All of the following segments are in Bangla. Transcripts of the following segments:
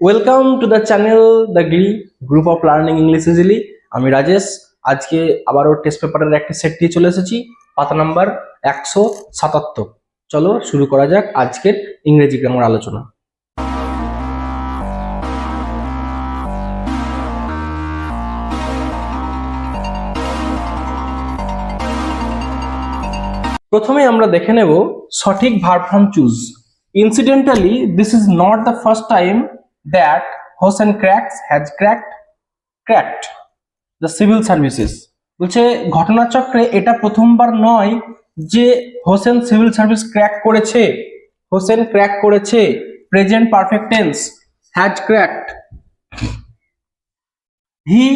Welcome to the channel the gr group of learning English easily আমি রাজেশ, আজকে আবারও টেস্ট পেপারের একটা সেট দিয়ে চলে এসেছি, পাতা নাম্বার একশো সাতাত্তর। চলো শুরু করা যাক আজকের ইংরেজি গ্রামার আলোচনা। প্রথমে আমরা দেখে নেব সঠিক verb from choose incidentally this is not the first time that Hossain cracks has cracked cracked the civil services বলছে, ঘটনাচক্রে এটা প্রথমবার নয় যে হোসেন সিভিল সার্ভিস ক্র্যাক করেছে। হোসেন ক্র্যাক করেছে। Present perfect tense has cracked he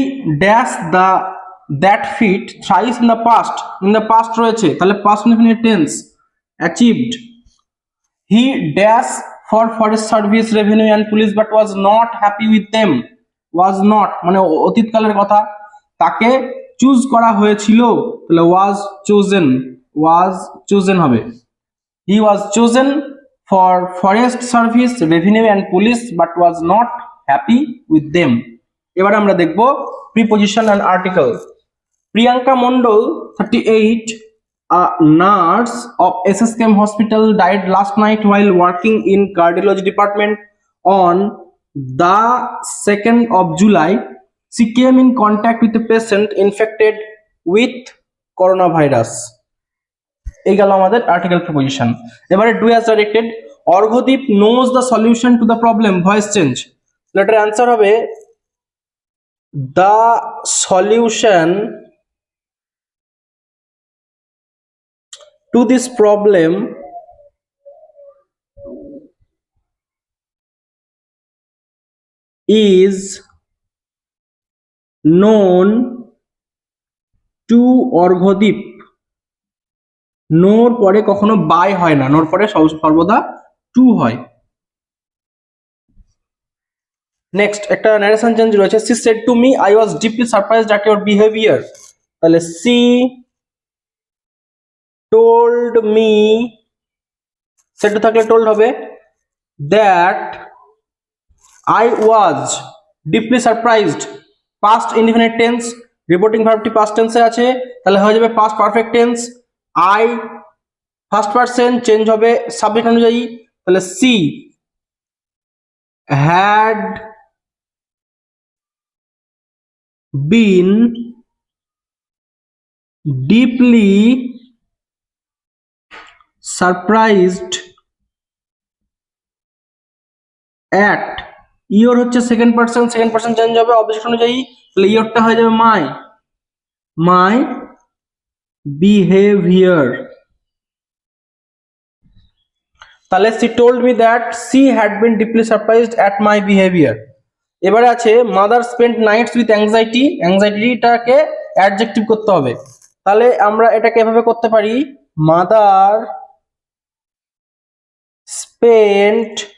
dash the that feat thrice in the past in the past রয়েছে। তাহলে past tense achieved he dash for forest service revenue and police but was not happy with them was not মানে অতীতকালের কথা। তাকে চুজ করা হয়েছিল। তাহলে ওয়াজ চোজেন ওয়াজ চোজেন হবে। He was chosen for forest service revenue and police but was not happy with them এবার আমরা দেখব preposition and article Priyanka Mondal thirty eight a nurse of SSKM hospital died last night while working in cardiology department on the 2nd of July. She came in contact with a patient infected with coronavirus. এই গেল আমাদের আর্টিকেল প্রিপোজিশন এবারে do as directed Arghadeep knows the solution to the problem voice change later answer হবে the solution to this problem, is known to Arghadeep নোর পরে কখনো বাই হয় না নোর পরে সর্বদা টু হয়। নেক্সট একটা ন্যারেশন চেঞ্জ রয়েছে। She said to me I was deeply surprised at your behaviour তাহলে সি told me, সেট থাকলে টোল্ড হবে that I was deeply surprised past indefinite tense reporting ভার্বটি past টেন্সে আছে, তাহলে হয়ে যাবে past perfect tense I first person change হবে সাবজেক্ট অনুযায়ী, তাহলে she had been deeply surprised at your হচ্ছে second person second person change হবে অবজেক্ট অনুযায়ী, তাহলে ইয়োরটা হয়ে যাবে মাই মাই বিহেভিয়ার তাহলে she told me that she had been deeply surprised at my behaviour এবারে আছে mother spend nights with anxiety অ্যাংজাইটিটাকে adjective করতে হবে। তাহলে আমরা এটাকে এভাবে করতে পারি mother spent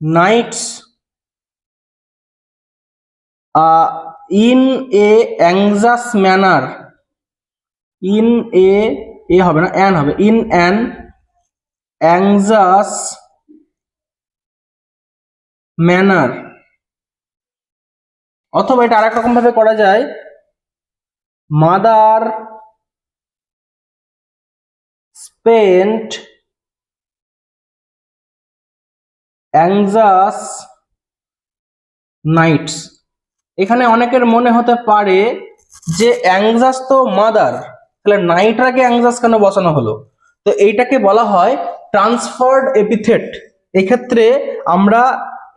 nights uh, in a anxious manner in a a হবে না অ্যান হবে in an anxious manner অথবা এটা আরেক রকম ভাবে করা যায় মাদার spent anxious nights এখানে অনেকের মনে হতে পারে যে অ্যাংজাস তো মাদার। তাহলে নাইটর আগে অ্যাংজাস কেন বসানো হলো? তো এইটাকে বলা হয় ট্রান্সফার্ড এপিথেট। এক্ষেত্রে আমরা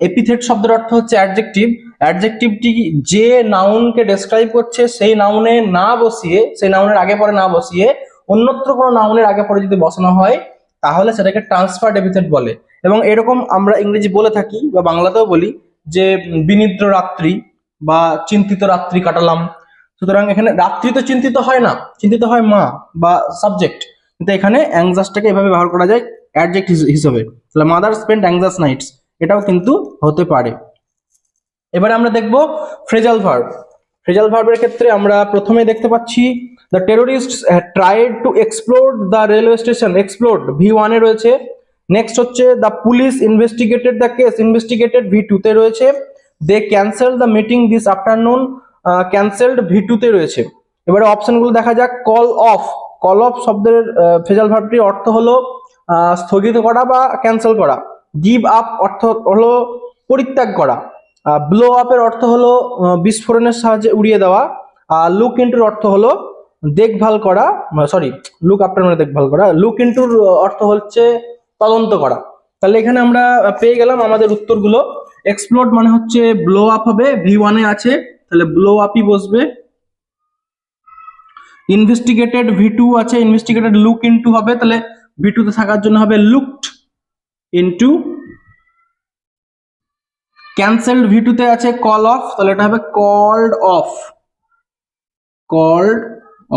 এপিথেট শব্দের অর্থ হচ্ছে অ্যাডজেক্টিভ। অ্যাডজেক্টিভটি যে নাউনকে ডেসক্রাইব করছে, সেই নাউনে না বসিয়ে, সেই নাউনের আগে পরে না বসিয়ে অন্যত্র কোনো নাউনের আগে পরে যদি বসানো হয়, তাহলে সেটাকে ট্রান্সফার্ড এপিথেট বলে। এবং এরকম আমরা ইংরেজি বলে থাকি বা বাংলাতেও বলি যে বিনিদ্র রাত্রি বা চিন্তিত রাত্রি কাটালাম। সুতরাং এখানে রাত্রি তো চিন্তিত হয় না, চিন্তিত হয় মা বা সাবজেক্ট কিন্তু এখানে অ্যাংজাসটাকে এভাবে ব্যবহার করা যায় অ্যাডজেক্ট হিসেবে। তাহলে মাদার স্পেন্ড অ্যাংজাস নাইটস এটাও কিন্তু হতে পারে। এবারে আমরা দেখব ফ্রেজাল ভার্ব ফ্রেজাল ভার্বের ক্ষেত্রে আমরা প্রথমে দেখতে পাচ্ছি the terrorist tried to explore the railway station explore V ওয়ানে রয়েছে। নেক্সট হচ্ছে the police investigated the case investigated V টুতে রয়েছে। They cancel the meeting this afternoon cancelled V টুতে রয়েছে। এবারে অপশনগুলো দেখা যাক। কল অফ কল অফ শব্দের ফেজাল ভার্বটির অর্থ হলো স্থগিত করা বা ক্যান্সেল করা। গিভ আপ অর্থ হলো পরিত্যাগ করা। ব্লো আপের অর্থ হলো বিস্ফোরণের সাহায্যে উড়িয়ে দেওয়া। আর লুক ইন্টুর অর্থ হলো, দেখভাল করা। সরি লুক আফটার মানে দেখভাল করা। লুক ইন্টুর অর্থ হচ্ছে তদন্ত করা। তাহলে এখানে আমরা পেয়ে গেলাম আমাদের উত্তরগুলো। এক্সপ্লোড মানে হচ্ছে ব্লো আপ হবে ভি ওয়ানে আছে, তাহলে ব্লো আপই বসবে। ইনভেস্টিগেটেড ভি টু আছে ইনভেস্টিগেটেড লুক ইনটু হবে, তাহলে ভি টু তে থাকার জন্য হবে looked into cancelled V two তে আছে কল অফ তাহলে এটা হবে কল্ড অফ কল্ড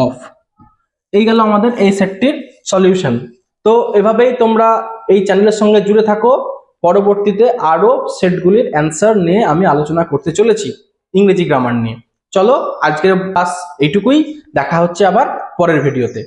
অফ এই গেল আমাদের এই সেটটির সলিউশন তো এভাবেই তোমরা এই চ্যানেলের সঙ্গে জুড়ে থাকো। পরবর্তীতে আরও সেটগুলির অ্যান্সার নিয়ে আমি আলোচনা করতে চলেছি ইংরেজি গ্রামার নিয়ে। চলো আজকের ক্লাস এইটুকুই। দেখা হচ্ছে আবার পরের ভিডিওতে